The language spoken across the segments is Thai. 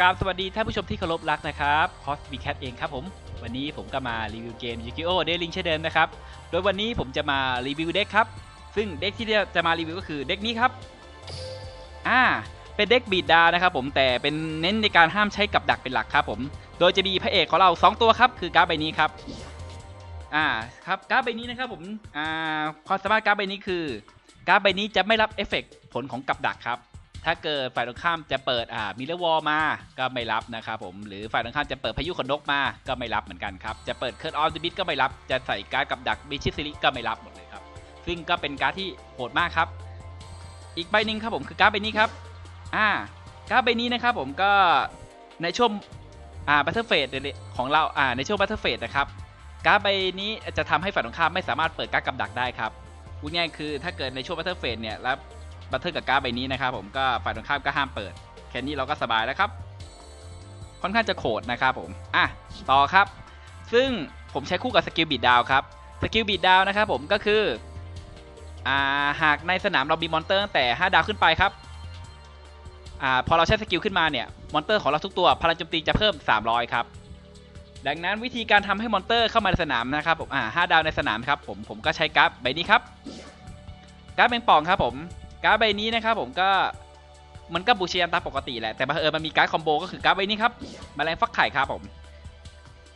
กราบสวัสดีท่านผู้ชมที่เคารพรักนะครับคอสบีแคทเองครับผม วันนี้ผมก็มารีวิวเกมยูกิโอเดลิงเช่นเดิมนะครับ โดยวันนี้ผมจะมารีวิวเด็กครับ ซึ่งเด็กที่จะมารีวิวก็คือเด็กนี้ครับอ่าเป็นเด็กบีดดานะครับผมแต่เป็นเน้นในการห้ามใช้กับดักเป็นหลักครับผม โดยจะมีพระเอกของเรา 2 ตัวครับคือการ์ดใบนี้ครับอ่าครับการ์ดใบนี้นะครับผมอ่าความสามารถการ์ดใบนี้คือการ์ดใบนี้จะไม่รับเอฟเฟกต์ผลของกับดักครับ ถ้าเกิดฝ่ายตรงข้ามจะเปิดอ่ามิเลวอลมา ก็ไม่รับนะครับผม หรือฝ่ายตรงข้ามจะเปิดพายุขนนกมา ก็ไม่รับเหมือนกันครับ จะเปิดเคิร์ดออฟดิบิทก็ไม่รับ จะใส่การ์ดกับดักบิชิซิลิก็ไม่รับหมดเลยครับ ซึ่งก็เป็นการ์ดที่โหดมากครับ อีกใบหนึ่งครับผมคือการ์ดใบนี้ครับ อ่า การ์ดใบนี้นะครับผมก็ในช่วงอ่าบัตเทอร์เฟสของเรา อ่า ในช่วงบัตเทอร์เฟสนะครับ การ์ดใบนี้จะทำให้ฝ่ายตรงข้ามไม่สามารถเปิดการ์ดกับดักได้ครับพูดง่ายๆคือถ้าเกิดในช่วงบัตเทอร์เฟสเนี่ยแล้ว บัตเทิลกับการ์ดใบนี้นะครับผมก็ฝ่ายตรงข้ามก็ห้ามเปิด แค่นี้เราก็สบายแล้วครับ ค่อนข้างจะโขดนะครับผมอะต่อครับ ซึ่งผมใช้คู่กับสกิลบีดดาวครับสกิลบีดดาวนะครับผมก็คืออ่าหากในสนามเรามีมอนเตอร์ตั้งแต่ 5 ดาวขึ้นไปครับอ่าพอเราใช้สกิลขึ้นมาเนี่ยมอนเตอร์ของเราทุกตัวพลังโจมตีจะเพิ่ม 300 ครับดังนั้นวิธีการทำให้มอนเตอร์เข้ามาในสนามนะครับผมอ่า5ดาวในสนามครับผมผมก็ใช้การ์ดใบนี้ครับการ์ดแมงป่องครับผม การ์ดใบนี้นะครับผมก็มันก็บูเชียนตามปกติแหละแต่บังเอิญมันมีการ์ดคอมโบก็คือการ์ดใบนี้ครับแมลงฟักไข่ครับผม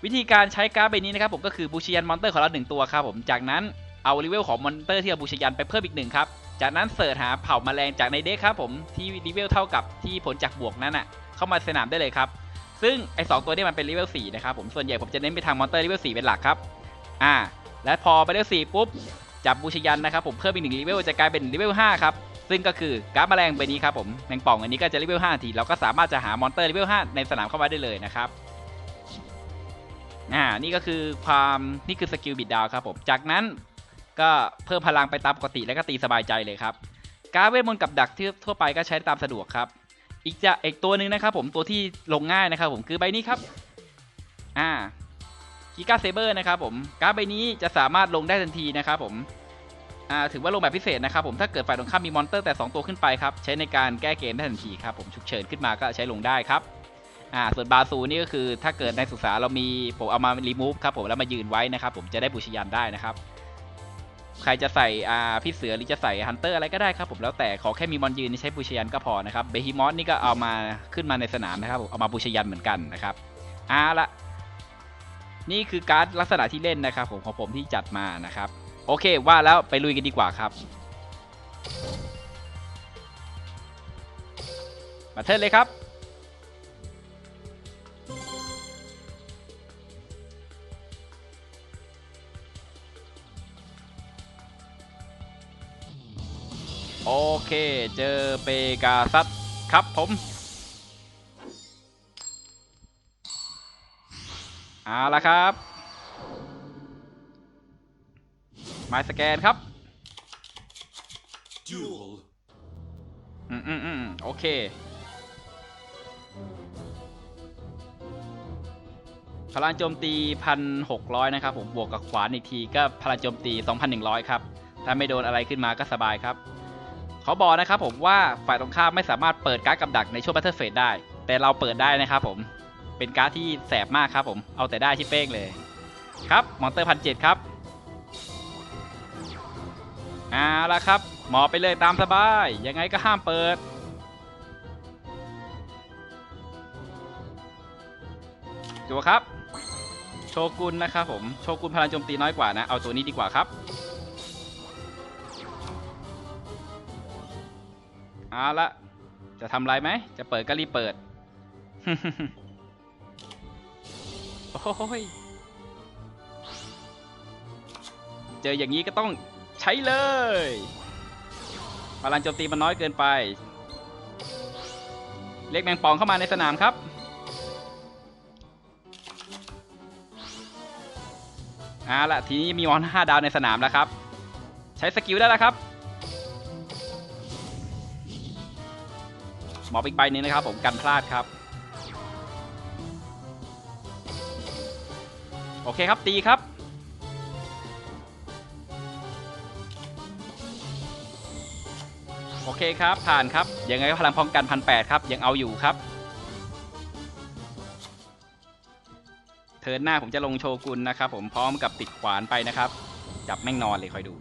วิธีการใช้การ์ดใบนี้นะครับผมก็คือบูเชียนมอนเตอร์ของเราหนึ่งตัวครับผมจากนั้นเอาเลเวลของมอนเตอร์ที่เราบูเชียนไปเพิ่มอีกหนึ่งครับจากนั้นเสิร์ชหาเผ่าแมลงจากในเด็กครับผมที่เลเวลเท่ากับที่ผลจากบวกนั้นอะเข้ามาสนามได้เลยครับซึ่งไอสองตัวนี้มันเป็นเลเวลสี่นะครับผมส่วนใหญ่ผมจะเน้นไปทางมอนเตอร์เลเวลสี่เป็นหลักครับอ่าและพอไปเลเวลสี่ปุ๊บจับบูชยันนะครับผมเพิ่มอีกหนึ่งเลเวลจะกลายเป็นเลเวลห้าครับ ซึ่งก็คือการ์ดแมลงใบนี้ครับผมแมงป่องอันนี้ก็จะเลเวล5ทีเราก็สามารถจะหามอนเตอร์เลเวล5ในสนามเข้ามาได้เลยนะครับอ่านี่ก็คือความนี่คือสกิลบิดดาวครับผมจากนั้นก็เพิ่มพลังไปตามปกติแล้วก็ตีสบายใจเลยครับการ์ดเวทมนต์กับดักที่ทั่วไปก็ใช้ตามสะดวกครับ อีกจะอีกตัวหนึ่งนะครับผมตัวที่ลงง่ายนะครับผมคือใบนี้ครับอ่ากิกาเซเบอร์นะครับผมการ์ดใบนี้จะสามารถลงได้ทันทีนะครับผม ถือว่าลงแบบพิเศษนะครับผมถ้าเกิดฝ่ายตรงข้ามมีมอนเตอร์แต่ 2 ตัวขึ้นไปครับใช้ในการแก้เกมได้ทันทีครับผมฉุกเฉินขึ้นมาก็ใช้ลงได้ครับอ่าส่วนบาซูนี่ก็คือถ้าเกิดในสุสานเรามีผมเอามารีมูฟครับผมแล้วมายืนไว้นะครับผมจะได้บูชยันได้นะครับใครจะใส่อ่าพี่เสือหรือจะใส่ฮันเตอร์อะไรก็ได้ครับผมแล้วแต่ขอแค่มีมอนยืนใช้บูชยันก็พอนะครับเบฮิมอสนี่ก็เอามาขึ้นมาในสนามนะครับผมเอามาบูชยันเหมือนกันนะครับอ่าละนี่คือการ์ดลักษณะที่เล่นนะครับผมของผมที่จัดมานะครับ โอเคว่าแล้วไปลุยกันดีกว่าครับ มาเทิร์นเลยครับ โอเค เจอเปกาซัสครับผมเอาละครับ มายสแกนครับ Duel. อืมอืมอืมโอเค พลังโจมตีพันหกร้อยนะครับผมบวกกับขวานอีกทีก็พลังโจมตีสองพันหนึ่งร้อยครับ ถ้าไม่โดนอะไรขึ้นมาก็สบายครับเขาบอกนะครับผมว่าฝ่ายตรงข้ามไม่สามารถเปิดการ์ดกับดักในช่วง Battle Phase ได้ แต่เราเปิดได้นะครับผมเป็นการ์ดที่แสบมากครับผมเอาแต่ได้ที่เป้งเลย ครับมอนเตอร์พันเจ็ดครับ เอาละครับ หมอไปเลยตามสบาย ยังไงก็ห้ามเปิดตัวครับ โชกุนนะครับผม โชกุนพลังโจมตีน้อยกว่านะ เอาตัวนี้ดีกว่าครับเอาละจะทำไรไหม จะเปิดก็รีบเปิด โอ้ย เจออย่างนี้ก็ต้อง ใช้เลยพลังโจมตีมันน้อยเกินไปเรียกแมงปองเข้ามาในสนามครับ เอาละทีนี้มีมอน5ดาวในสนามแล้วครับ ใช้สกิลได้แล้วครับ หมอบอีกใบนึงนะครับผมกันพลาดครับ โอเคครับตีครับ เคครับ ผ่านครับ ยังไงก็พลังป้องกันพันแครับ ยังเอาอยู่ครับ เทิร์นหน้าผมจะลงโชกุนนะครับ ผมพร้อมกับติดขวานไปนะครับ จับแม่งนอนเลยคอยดู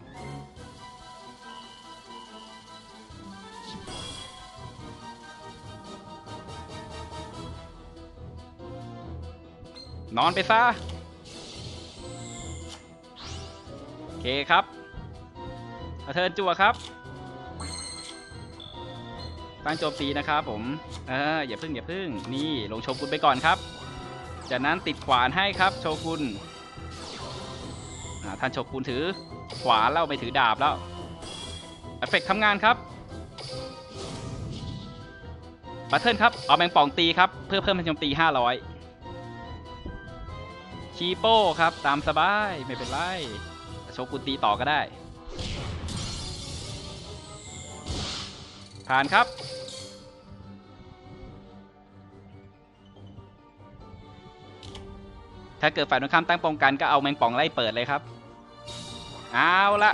นอนไปซะโอเคครับเอาเทิร์นจั่วครับ ตั้งโจมตีนะครับผม เอออย่าพึ่งอย่าพึ่งนี่ลงโชกุนไปก่อนครับ จากนั้นติดขวานให้ครับโชกุนท่านโชกุนถือขวานแล้วไปถือดาบแล้วเอฟเฟกต์ทำงานครับบัตเทิลครับ เอาแมงป่องตีครับ เพื่อเพิ่มพลังโจมตี 500ชีโป้ครับ ตามสบาย ไม่เป็นไร โชกุนตีต่อก็ได้ ผ่านครับถ้าเกิดฝ่ายตรงข้ามตั้งป้องกันก็เอาแมงป่องไล่เปิดเลยครับ เอาละ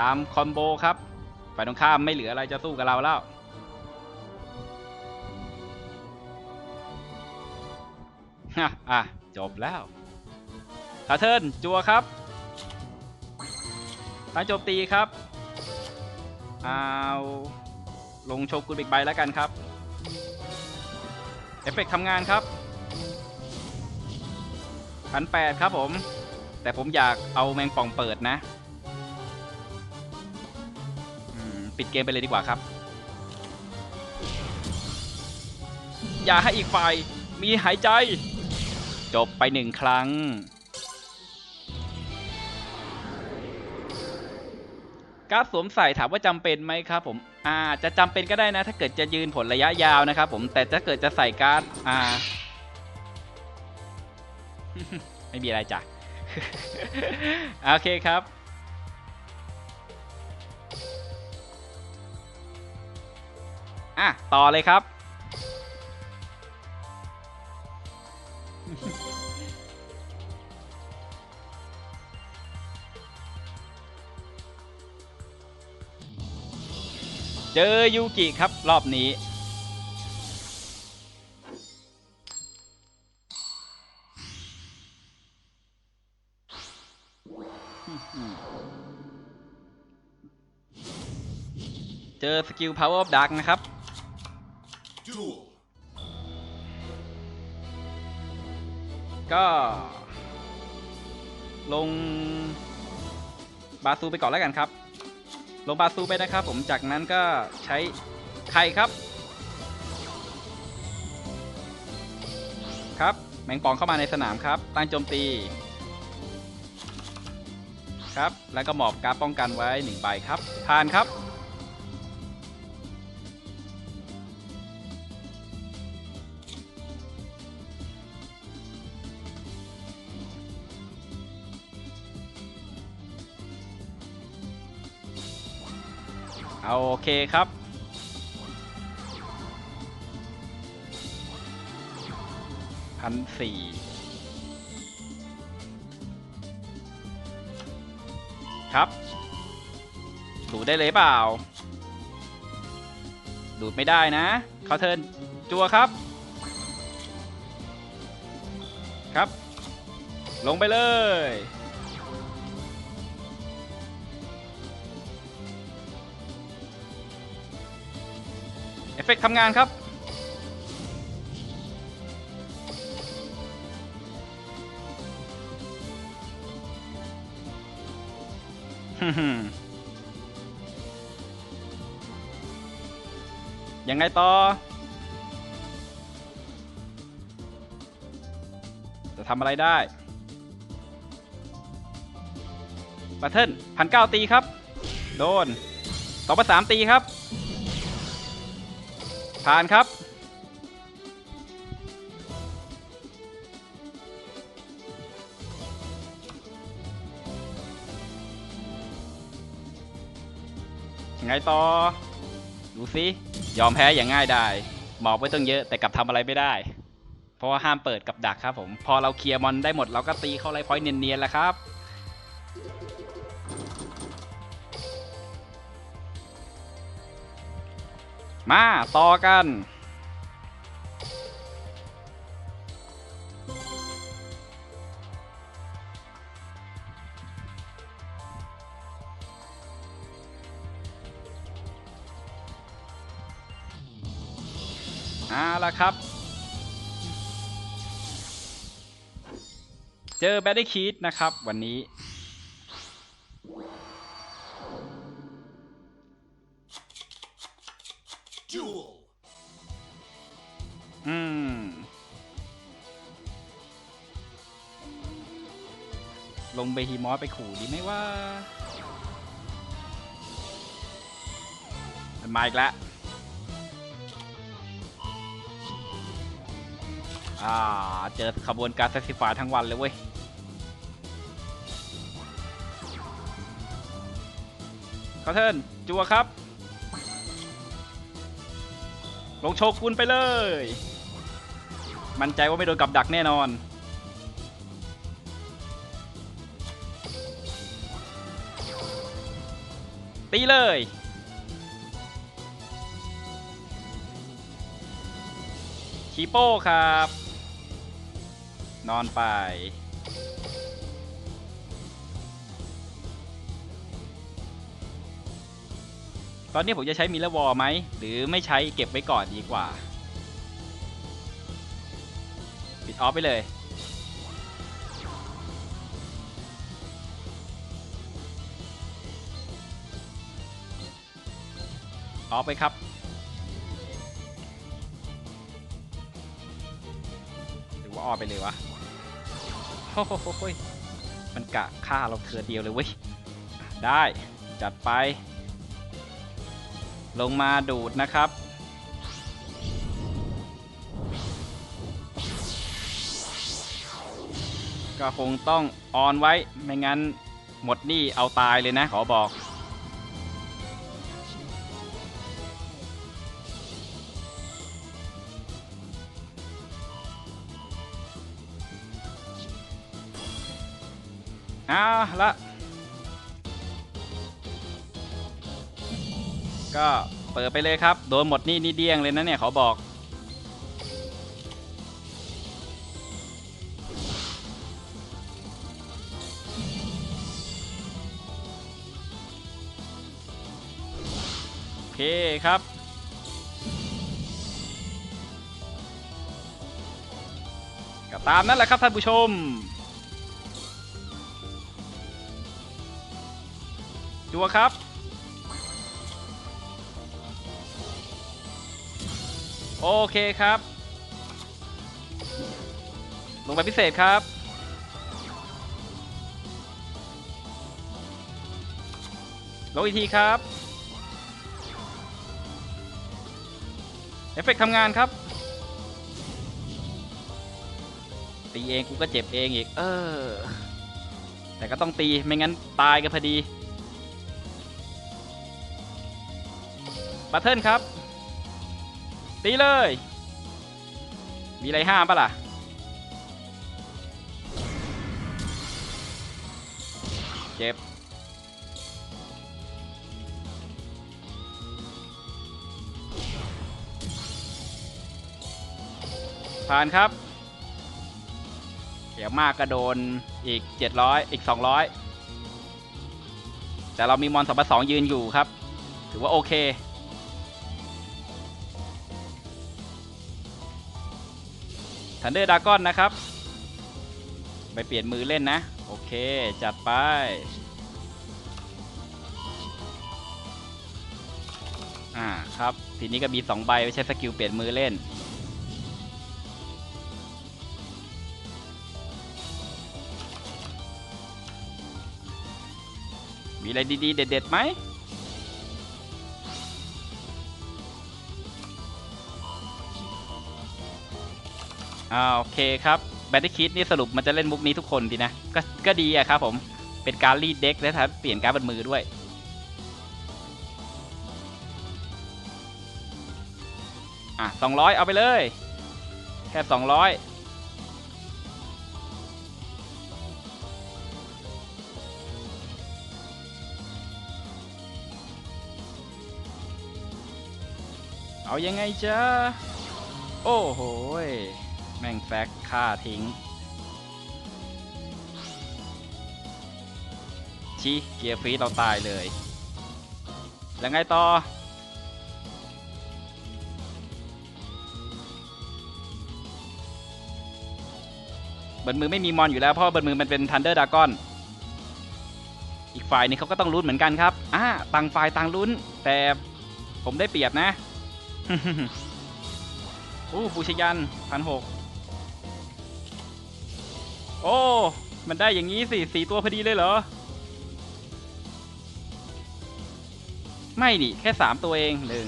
ตามคอมโบครับ ฝ่ายตรงข้ามไม่เหลืออะไรจะสู้กับเราแล้ว ฮะ อะ จบแล้วทาเทิร์นจัวครับตั้งโจมตีครับ เอา ลงโชกุนอีกใบแล้วกันครับ เอฟเฟกต์ทำงานครับพันแปดครับผม แต่ผมอยากเอาแมงป่องเปิดนะ ปิดเกมไปเลยดีกว่าครับ อย่าให้อีกฝ่ายมีหายใจ จบไปหนึ่งครั้ง การดสวมใส่ถามว่าจำเป็นไหมครับผมอ่าจะจำเป็นก็ได้นะ ถ้าเกิดจะยืนผลระยะยาวนะครับผมแต่ถ้าเกิดจะใส่การ์ดอ่า ไม่มีอะไรจ้ะโอเคครับอะต่อเลยครับ เจอยูกิครับรอบนี้ เจอสกิล Power of Dark นะครับ ก็ ลง บาซูไปก่อนแล้วกันครับ ลงบาซูไปนะครับ ผมจากนั้นก็ใช้ไข่ครับ ครับแมงป่องเข้ามาในสนามครับ ตั้งโจมตี ครับ แล้วก็หมอบการป้องกันไว้หนึ่งใบครับผ่านครับ โอเคครับ พันสี่ครับ ดูดได้เลยเปล่า ดูดไม่ได้นะ เขาเทิร์นจัวครับ ครับ ลงไปเลย อฟเฟกต์ทำงานครับ ยังไงต่อ จะทำอะไรได้บัตเทิลพันเก้าตีครับ โดนสองพันสามตีครับ ผ่านครับ ยังไงต่อ ดูสิ ยอมแพ้อย่างง่ายได้หมอบไว้ตั้งเยอะแต่กลับทำอะไรไม่ได้ เพราะว่าห้ามเปิดกับดักครับผม พอเราเคลียร์มอนได้หมดเราก็ตีเข้าไลพอยต์เนียนๆแล้วครับ มาต่อกัน เอาละครับ เจอแบดดี้คีดนะครับวันนี้ อืมลงเบฮีมอสไปขู่ดีไหมว่ามันมาอีกแล้วอ่า เจอขบวนการแซกซิฟายทั้งวันเลยเว้ย ขอเทินจัวครับ ลงโชกุนไปเลย มั่นใจว่าไม่โดนกับดักแน่นอน ตีเลยชีโป้ครับ นอนไปตอนนี้ผมจะใช้มิลเลอร์วอลไหม หรือไม่ใช้เก็บไว้ก่อนดีกว่า ออฟไปเลย ออฟไปครับ หรือว่าออฟไปเลยวะโอ้โหยมันกะฆ่าเราเถือเดียวเลยเว้ย ได้ จัดไป ลงมาดูดนะครับ ก็คงต้องออนไว้ไม่งั้นหมดหนี่เอาตายเลยนะขอบอกเอาละก็เปิดไปเลยครับ โดนหมดหนี่นี่เดี้ยงเลยนะเนี่ยขอบอก เคครับ ก็ตามนั้นแหละครับท่านผู้ชม จัวครับ โอเคครับ ลงไปพิเศษครับลงอีกทีครับ เอฟเฟกต์ทำงานครับ ตีเองกูก็เจ็บเองอีก เออ แต่ก็ต้องตีไม่งั้นตายกันพอดีบัตเทิลครับ ตีเลย มีอะไรห้ามปะล่ะ เจ็บ ผ่านครับเดี๋ยวมากกระโดนอีก 700 อีก 200 แต่เรามีมอนสองพันสองยืนอยู่ครับ ถือว่าโอเค ทันเดอร์ดากอนนะครับ ไปเปลี่ยนมือเล่นนะ โอเค จัดไปอ่าครับ ทีนี้ก็มี 2 ใบไม่ใช่สกิลเปลี่ยนมือเล่น มีอะไรดีๆ เด็ดๆไหมอ่าโอเคครับแบตเตอร์คิดนี่สรุปมันจะเล่นมุกนี้ทุกคนดีนะ ก็ก็ดีอะครับผม เป็นการรีดเด็กและทับเปลี่ยนการบันมือด้วยอะ200 เอาไปเลย แค่ 200 เอายังไงจ้าโอ้โหแม่งแฟกฆ่าทิ้ง ชี้เกียร์ฟรีเราตายเลย แล้วไงต่อ เบิร์มือไม่มีมอนอยู่แล้วเพราะเบิร์มือมันเป็นทันเดอร์ดากอนอีกฝ่ายนึงเขาก็ต้องลุ้นเหมือนกันครับอ่าต่างฝ่ายต่างลุ้น แต่ผมได้เปรียบนะ อู้บูชยันพันหกโอ้ มันได้อย่างนี้สิสี่ตัวพอดีเลยเหรอ ไม่นี่แค่สามตัวเองหนึ่ง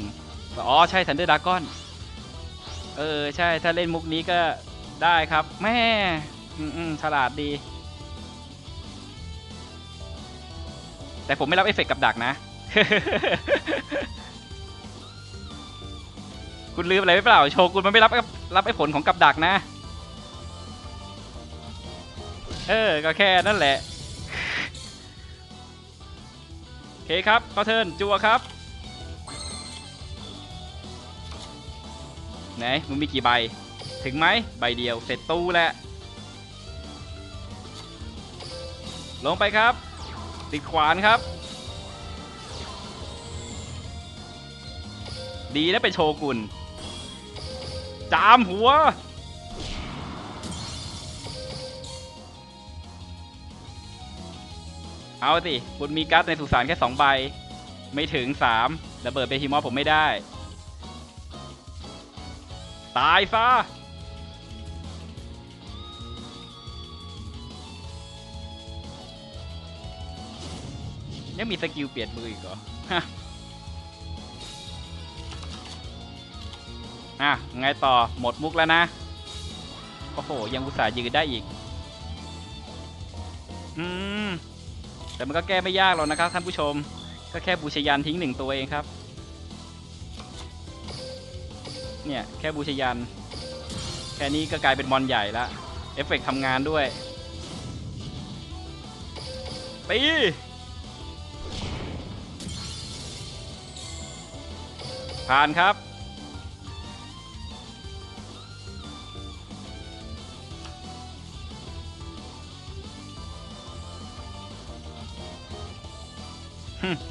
อ๋อ ใช่ทันเดอร์ดากอน เออ ใช่ถ้าเล่นมุกนี้ก็ได้ครับ แม่ อืมฉลาดดี แต่ผมไม่รับเอฟเฟกต์กับดักนะ คุณลืมอะไรไปเปล่า โชกุนมันไม่รับรับไอ้ผลของกับดักนะ เออ ก็แค่นั่นแหละโอเคครับขอเทินจัวครับ ไหนมึงมีกี่ใบ ถึงไหมใบเดียวเสร็จตู้แหละ ลงไปครับ ติดขวานครับดีนะเป็นโชกุน จามหัว เอาสิ คุณมีการ์ดในสุสานแค่สองใบ ไม่ถึงสามระเบิดเบฮิมอสผมไม่ได้ ตายซะยังมีสกิลเปลี่ยนมืออีกเหรอ อะไงต่อหมดมุกแล้วนะ โอ้โห ยังอุตส่าห์ยืนได้อีก อืม แต่มันก็แก้ไม่ยากหรอกนะครับท่านผู้ชม ก็แค่บูชยันทิ้งหนึ่งตัวเองครับ เนี่ย แค่บูชยัน แค่นี้ก็กลายเป็นมอนใหญ่ละเอฟเฟกต์ทำงานด้วยตีผ่านครับ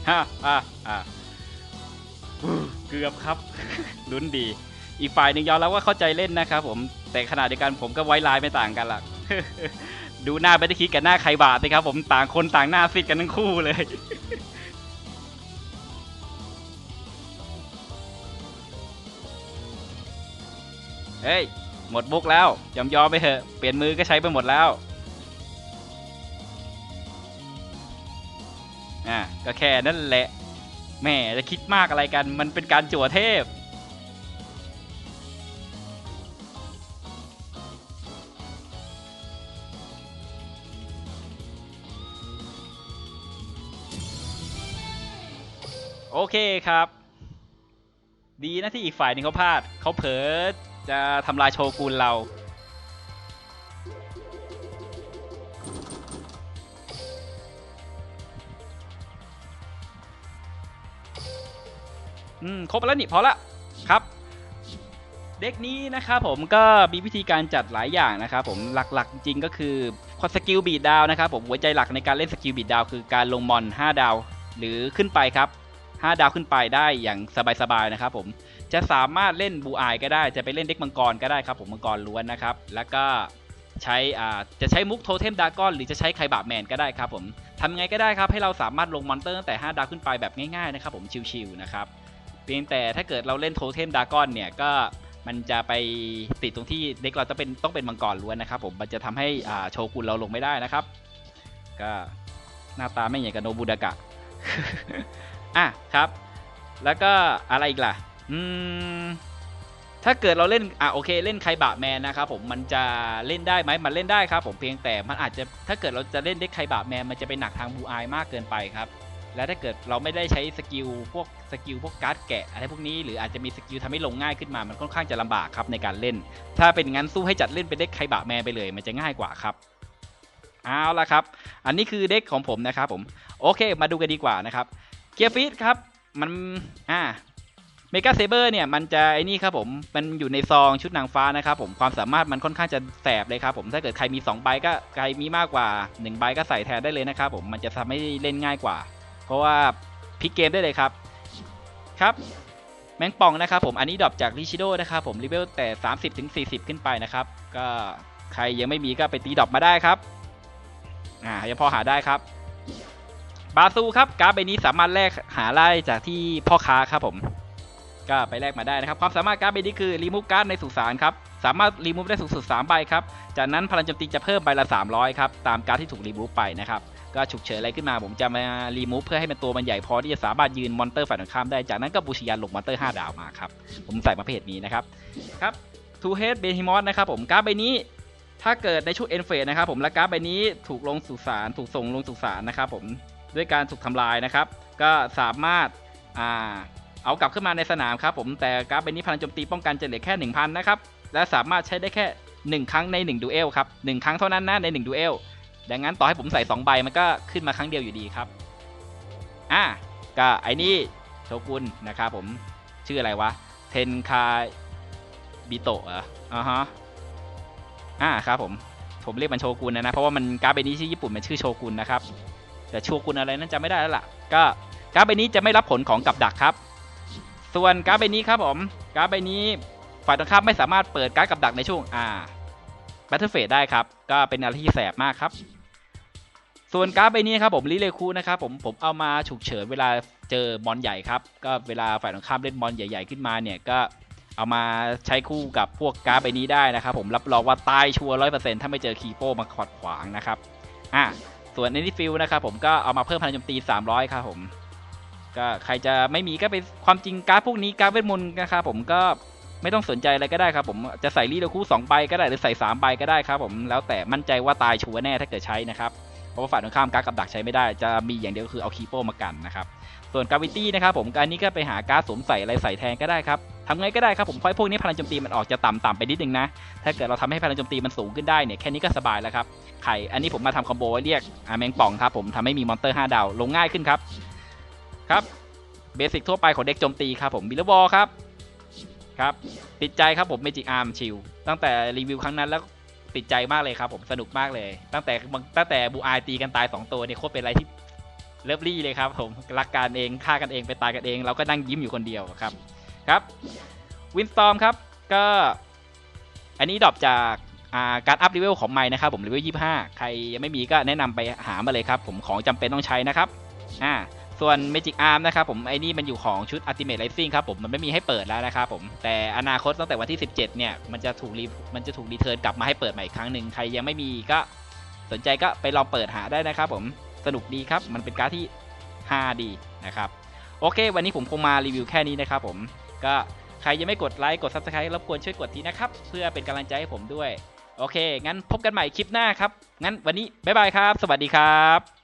ฮ่าฮ่าฮ่าเกือบครับลุ้นดี อีกฝ่ายหนึ่งยอมรับว่าเข้าใจเล่นนะครับผมแต่ขนาดเดียวกันผมก็ไว้ลายไม่ต่างกันหรอกดูหน้าไม่ได้คิดกับหน้าใครบาดสิครับผมต่างคนต่างหน้าซิดกันทั้งคู่เลยเฮ้ย หมดบุกแล้ว ยอมยอมไปเถอะ เปลี่ยนมือก็ใช้ไปหมดแล้ว อะก็แค่นั่นแหละแหม่จะคิดมากอะไรกัน มันเป็นการจั่วเทพ โอเคครับ ดีนะที่อีกฝ่ายหนึงเขาพลาด เขาเผลอจะทำลายโชกุนเรา อืมครบแล้วนี่พอละครับเด็กนี้นะครับผมก็มีวิธีการจัดหลายอย่างนะครับผมหลักๆ จริงก็คือสกิลบีดดาวนะครับผมหัวใจหลักในการเล่นสกิลบีดดาวคือการลงมอน 5 ดาว หรือขึ้นไปครับ 5 ดาวขึ้นไปได้อย่างสบายๆนะครับผมจะสามารถเล่นบูอายก็ได้จะไปเล่นเด็กมังกรก็ได้ครับผมมังกรล้วนนะครับ แล้วก็ใช้อ่าจะใช้มุกโทเทมดากอนหรือจะใช้ไคบาแมนก็ได้ครับผมทำไงก็ได้ครับให้เราสามารถลงมอนเตอร์ตั้งแต่ 5 ดาวขึ้นไปแบบง่ายๆนะครับผมชิวๆนะครับ พียงแต่ถ้าเกิดเราเล่นโทเทมดากอนเนี่ยก็มันจะไปติดตรงที่เด็กเราจะเป็นต้องเป็นมังกรล้วนนะครับผมมันจะทำให้อ่าโชกุนเราลงไม่ได้นะครับ ก็หน้าตาไม่เหมือนกับโนบุดากะอะครับ แล้วก็อะไรอีกล่ะอืมถ้าเกิดเราเล่นอะโอเคเล่นไคบะแมนนะครับผมมันจะเล่นได้ไหมมันเล่นได้ครับผมเพียงแต่มันอาจจะถ้าเกิดเราจะเล่นเด็กไคบะแมนมันจะไปหนักทางบูอายมากเกินไปครับ แล้วถ้าเกิดเราไม่ได้ใช้สกิลพวกสกิลพวกการ์ดแกะอะไรพวกนี้หรืออาจจะมีสกิลทำให้ลงง่ายขึ้นมามันค่อนข้างจะลำบากครับในการเล่น ถ้าเป็นงั้นสู้ให้จัดเล่นเป็นเด็กไคบะแมนไปเลย มันจะง่ายกว่าครับเอาละครับ อันนี้คือเด็กของผมนะครับผมโอเค มาดูกันดีกว่านะครับเกียร์ฟีดครับมันอ่าเมกาเซเบอร์เนี่ยมันจะไอ้นี่ครับผมมันอยู่ในซองชุดนางฟ้านะครับผมความสามารถมันค่อนข้างจะแสบเลยครับผมถ้าเกิดใครมี2ใบก็ใครมีมากกว่า1ใบก็ใส่แทนได้เลยนะครับผมมันจะทำให้เล่นง่ายกว่า ราะว่าพลิกเกมได้เลยครับครับแมงป่องนะครับผมอันนี้ดรอปจากริชิโดนะครับผมเลเวลแต่ 30ถึง40ขึ้นไปนะครับ ก็ใครยังไม่มีก็ไปตีดรอปมาได้ครับอ่ายังพอหาได้ครับ บาซูครับการ์ดใบนี้สามารถแลกหาได้จากที่พ่อค้าครับผมก็ไปแลกมาได้นะครับ ความสามารถการ์ดใบนี้คือรีมูฟการ์ดในสุสานครับสามารถรีมูฟได้สูงสุด3ใบครับจากนั้นพลังโจมตีจะเพิ่มใบละ 300ครับตามการ์ดที่ถูกรีมูฟไปนะครับ ก็ฉุกเฉินอะไรขึ้นมาผมจะมารีมูฟเพื่อให้มันตัวมันใหญ่พอที่จะสามารถยืนมอนเตอร์ฝ่ายตรงข้ามได้ จากนั้นก็บูชยันลงมอนเตอร์ 5 ดาวมาครับ ผมใส่ประเภทนี้นะครับ ครับทูเฮดเบฮิมอสนะครับผมการ์ดใบนี้ถ้าเกิดในช่วงเอ็นเฟสนะครับผมและการ์ดใบนี้ถูกลงสุสานถูกส่งลงสุสานนะครับผมด้วยการถูกทำลายนะครับ ก็สามารถอ่าเอากลับขึ้นมาในสนามครับผมแต่การ์ดใบนี้พลังโจมตีป้องกันจะเหลือแค่ 1000 นะครับและสามารถใช้ได้แค่ 1 ครั้งใน 1 ดูเอลครับหนึ่งครั้งเท่านั้นนะใน 1 ดูเอล ดังนั้นต่อให้ผมใส่2ใบมันก็ขึ้นมาครั้งเดียวอยู่ดีครับ อ่าก็ไอ้นี่โชกุนนะครับผมชื่ออะไรวะ เทนคาบิโตะเหรออ่าฮะอ่าครับผมผมเรียกมันโชกุนนะนะเพราะว่ามันการ์ดใบนี้ชื่ญี่ปุ่นมันชื่อโชกุนนะครับแต่โชกุนอะไรนั้นจำไม่ได้แล้วล่ะ ก็การ์ดใบนี้จะไม่รับผลของกับดักครับ ส่วนการ์ดใบนี้ครับผมการ์ดใบนี้ฝ่ายตรงข้ามไม่สามารถเปิดการ์ดกับดักในช่วงอ่า Battle Phase ได้ครับ ก็เป็นอะไรที่แสบมากครับ ส่วนการ์ดใบนี้ครับผมลิเลคูนะครับผมผมเอามาฉุกเฉินเวลาเจอบอลใหญ่ครับ ก็เวลาฝ่ายตรงข้ามเล่นบอลใหญ่ ๆขึ้นมาเนี่ยก็เอามาใช้คู่กับพวกการ์ดใบนี้ได้นะครับผมรับรองว่าตายชัวร์ร้อยเปอร์เซ็นต์ถ้าไม่เจอคีโป้มาขวดขวางนะครับอะส่วนในที่ฟิลนะครับผมก็เอามาเพิ่มพลังโจมตี 300 ครับผมก็ใครจะไม่มีก็เป็นความจริงการ์ดพวกนี้การ์ดเวทมนต์นะครับผมก็ ไม่ต้องสนใจอะไรก็ได้ครับผมจะใส่ลีดคู่2ใบก็ได้หรือใส่3ใบก็ได้ครับผมแล้วแต่มั่นใจว่าตายชัวร์แน่ถ้าเกิดใช้นะครับเพราะว่าฝ่ายตรงข้ามการ์ดกับดักใช้ไม่ได้ จะมีอย่างเดียวคือเอาคีโป้มากันนะครับส่วนกาวิตี้นะครับผมการนี้ก็ไปหาการ์ดสวมใส่อะไรใส่แทนก็ได้ครับทำไงก็ได้ครับผมเพราะพวกนี้พลังโจมตีมันออกจะต่ำต่ำไปนิดนึงนะ ถ้าเกิดเราทำให้พลังโจมตีมันสูงขึ้นได้เนี่ยแค่นี้ก็สบายแล้วครับไข่อันนี้ผมมาทำคอมโบไว้เรียกอาแมงป่องครับผมทำให้มีมอนเตอร์5ดาวลงง่ายขึ้นครับครับเบสิกทั่วไปของเด็กโจมตีครับผมบิลลบอลครับ ครับติดใจครับผมเมจิกอาร์มชิลตั้งแต่รีวิวครั้งนั้นแล้วติดใจมากเลยครับผมสนุกมากเลย ตั้งแต่ตั้งแต่บูอายตีกันตายสองตัวเนี่ยโคตรเป็นอะไรที่เลิฟลี่เลยครับผมรักกันเองฆ่ากันเองไปตายกันเอง เราก็นั่งยิ้มอยู่คนเดียวครับครับวินสตอมครับก็อันนี้ดรอปจากการอัพเลเวลของไม้นะครับผมเลเวลยี่ห้าใครยังไม่มีก็แนะนำไปหามาเลยครับผมของจำเป็นต้องใช้นะครับอ่า ส่วน Magic Arm นะครับผมไอ้นี่มันอยู่ของชุด Ultimate Rising ครับผมมันไม่มีให้เปิดแล้วนะครับผมแต่อนาคตตั้งแต่วันที่ 17 เนี่ย มันจะถูกรีมันจะถูกรีเทิร์นกลับมาให้เปิดใหม่อีกครั้งหนึ่งใครยังไม่มีก็สนใจก็ไปลองเปิดหาได้นะครับผมสนุกดีครับ มันเป็นการ์ดที่ฮาดีนะครับ โอเค วันนี้ผมคงมารีวิวแค่นี้นะครับผมก็ใครยังไม่กดไลค์กด Subscribe รบกวนช่วยกดทีนะครับ เพื่อเป็นกำลังใจให้ผมด้วย โอเค งั้นพบกันใหม่คลิปหน้าครับ งั้นวันนี้บ๊ายบายครับ สวัสดีครับ